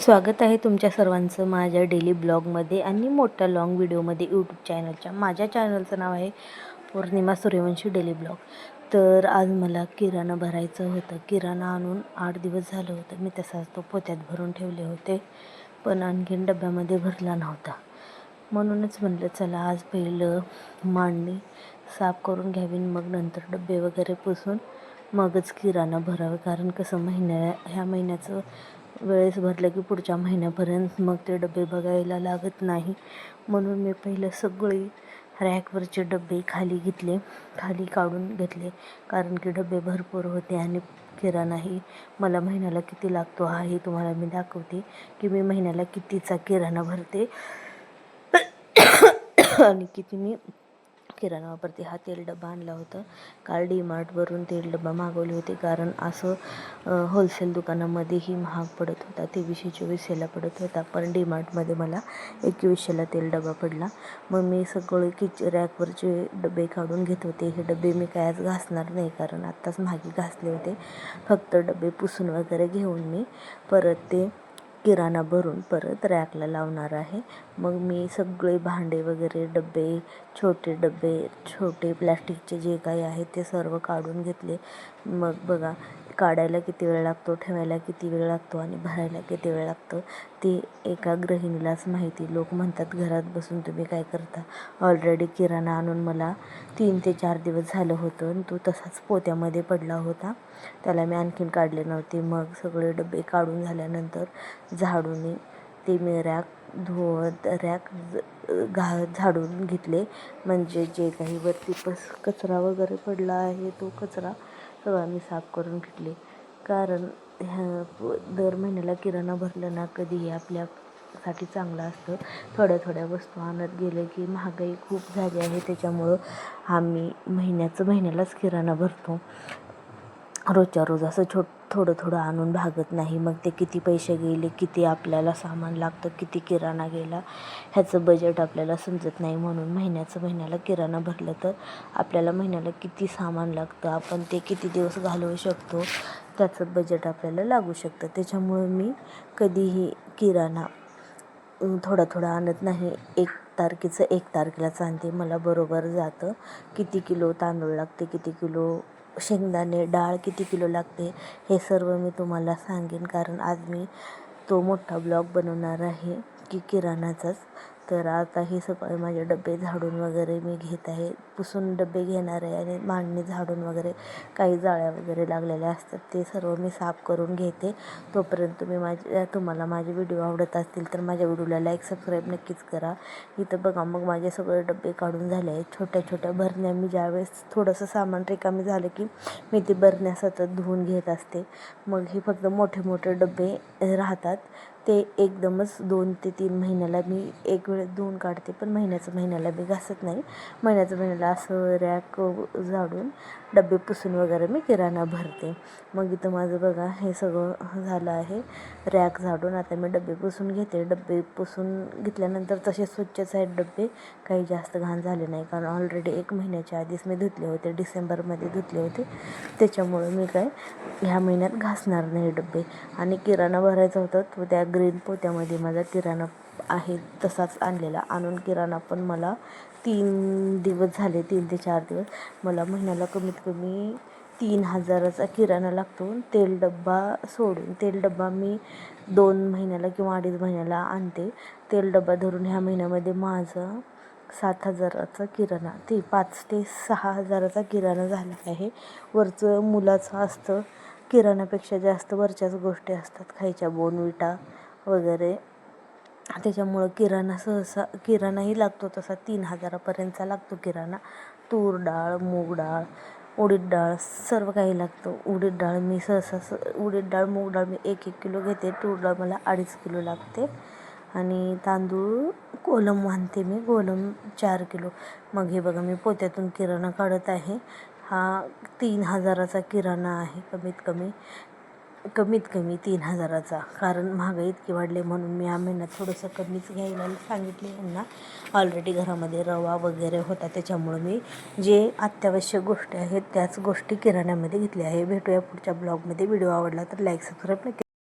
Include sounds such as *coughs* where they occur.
स्वागत आहे तुमच्या सर्वांचं माझ्या डेली ब्लॉगमध्ये आणि मोठ्या लाँग व्हिडिओमध्ये यूट्यूब चॅनलच्या माझ्या चॅनलचं नाव आहे पौर्णिमा सूर्यवंशी डेली ब्लॉग तर आज मला किराणा भरायचं होतं. किराणा आणून आठ दिवस झालं होतं. मी तसाच तो पोत्यात भरून ठेवले होते. पण आणखीन डब्यामध्ये भरला नव्हता. म्हणूनच म्हटलं चला आज पहिलं मांडणी साफ करून घ्यावी मग नंतर डबे वगैरे पुसून मगच किराणा भरावं. कारण कसं महिन्या ह्या महिन्याचं वेळेस भरलं की पुढच्या महिन्यापर्यंत मग ते डबे बघायला लागत नाही. म्हणून मी पहिलं सगळी रॅकवरचे डबे खाली घेतले खाली काढून घेतले. कारण की डबे भरपूर होते आणि किराणाही मला महिन्याला किती लागतो हा हे तुम्हाला मी दाखवते की मी महिन्याला कितीचा किराणा भरते. *coughs* आणि किती मी किराणा वापरते हा तेल डबा आणला होता. काल डी मार्टवरून तेल डबा मागवले होते. कारण असं होलसेल दुकानामध्येही महाग पडत होता. तेवीसशे चोवीसशेला पडत होता. पण डी मार्टमध्ये मला एकवीसशेला तेल डबा पडला. मग मी सगळे किच रॅकवरचे डबे काढून घेत होते हे डबे मी काय आज घासणार नाही. कारण आत्ताच मागे घासले होते. फक्त डबे पुसून वगैरे घेऊन मी परत ते किराणा भरून परत रॅकला लावणार आहे. मग मी सगळे भांडे वगैरे डबे छोटे डबे छोटे प्लॅस्टिकचे जे काही आहे ते सर्व काढून घेतले. मग बघा काढायला किती वेळ लागतो ठेवायला किती वेळ लागतो आणि भरायला किती वेळ लागतो ते एका गृहिणीलाच माहिती. लोक म्हणतात घरात बसून तुम्ही काय करता? ऑलरेडी किराणा आणून मला तीन ते चार दिवस झालं होतं आणि तो तसाच पोत्यामध्ये पडला होता. त्याला मी आणखीन काढले नव्हते. मग सगळे डबे काढून झाल्यानंतर झाडून ते मी रॅक धुवत रॅक घा झाडून घेतले. म्हणजे जे काही वरती पस कचरा वगैरे पडला आहे तो कचरा सगळा मी साफ करून घेतले. कारण ह्या दर महिन्याला किराणा भरलं ना कधीही आपल्यासाठी चांगलं असतं. थोड्या थोड्या वस्तू आणत गेले की महागाई खूप झाली आहे. त्याच्यामुळं आम्ही महिन्याचं महिन्यालाच किराणा भरतो. रोजच्या रोज असं छोट थोडं थोडं आणून भागत नाही. मग ते किती पैसे गेले किती आपल्याला सामान लागतं किती किराणा गेला ह्याचं बजेट आपल्याला समजत नाही. म्हणून महिन्याचं महिन्याला किराणा भरलं तर आपल्याला महिन्याला किती सामान लागतं आपण ते किती दिवस घालवू शकतो त्याचं बजेट आपल्याला लागू शकतं. त्याच्यामुळे मी कधीही किराणा थोडा थोडा आणत नाही. एक तारखेचं एक तारखेला सांगते. मला बरोबर जातं. किती किलो तांदूळ लागते किती किलो शेंगदाणे डाळ किती किलो लागते हे सर्व मी तुम्हाला सांगेन. कारण आज मी तो मोठा ब्लॉग बनवणार आहे की किराणाचाच. तर आता हे सगळे माझे डबे झाडून वगैरे मी घेत आहे. पुसून डबे घेणार आहे आणि मांडणी झाडून वगैरे काही जाळ्या वगैरे लागलेल्या असतात ते सर्व मी साफ करून घेते. तोपर्यंत तुम्ही माझ्या तुम्हाला माझे व्हिडिओ आवडत असतील तर माझ्या व्हिडिओला लाईक सबस्क्राईब नक्कीच करा. इथं बघा मग माझे सगळे डबे काढून झाले आहेत. छोट्या छोट्या भरण्या मी ज्यावेळेस थोडंसं सामान रिकामी झालं की मी ते भरण्या सतत धुवून घेत असते. मग हे फक्त मोठे मोठे डबे राहतात. ते एकदमच दोन ते तीन महिन्याला मी एक वेळेत धुवून काढते पण महिन्याचं महिन्याला मी घासत नाही. महिन्याचं महिन्याला असं रॅक झाडून डबे पुसून वगैरे मी किराणा भरते. मग इथं माझं बघा हे सगळं झालं आहे. रॅक झाडून आता मी डबे पुसून घेते. डबे पुसून घेतल्यानंतर तसे स्वच्छच आहेत डबे काही जास्त घाण झाले नाही कारण ऑलरेडी एक महिन्याच्या आधीच मी धुतले होते. डिसेंबरमध्ये धुतले होते. त्याच्यामुळं मी काय ह्या महिन्यात घासणार नाही डबे. आणि किराणा भरायचा होता तो त्या ग्रीन पोत्यामध्ये माझा किराणा आहे तसाच आणलेला. आणून किराणा पण मला तीन दिवस झाले तीन ते चार दिवस. मला महिन्याला कमीत कमी तीन हजाराचा किराणा लागतो. तेल डब्बा सोडून तेल डब्बा मी दोन महिन्याला किंवा अडीच महिन्याला आणते. तेल डब्बा धरून ह्या महिन्यामध्ये माझा सात हजाराचा किराणा ते पाच ते सहा हजाराचा किराणा झाला आहे. वरचं मुलाचं असतं किराणापेक्षा जास्त वरच्याच गोष्टी असतात. खायच्या बोनविटा वगैरे त्याच्यामुळं किराणा सहसा किराणाही लागतो तसा. तीन हजारापर्यंतचा लागतो किराणा. तूर डाळ मूग डाळ उडीद डाळ सर्व काही लागतं. उडीद डाळ मी सहसा स उडीद डाळ मूग डाळ मी एक एक किलो घेते. तूर डाळ मला अडीच किलो लागते. आणि तांदूळ कोलम आणते मी. कोलम चार किलो. मग हे बघा मी पोत्यातून किराणा काढत आहे. हा तीन हजाराचा किराणा आहे कमीत कमी. कमीत कमी तीन हजाराचा. कारण महागाई इतकी वाढले म्हणून मी या महिन्यात थोडंसं कमीच घ्यायला सांगितले. यांना ऑलरेडी घरामध्ये रवा वगैरे होता. त्याच्यामुळं मी जे अत्यावश्यक गोष्टी आहेत त्याच गोष्टी किराण्यामध्ये घेतल्या आहे भेटूया पुढच्या ब्लॉगमध्ये व्हिडिओ आवडला तर लाईक सबस्क्राईब नक्की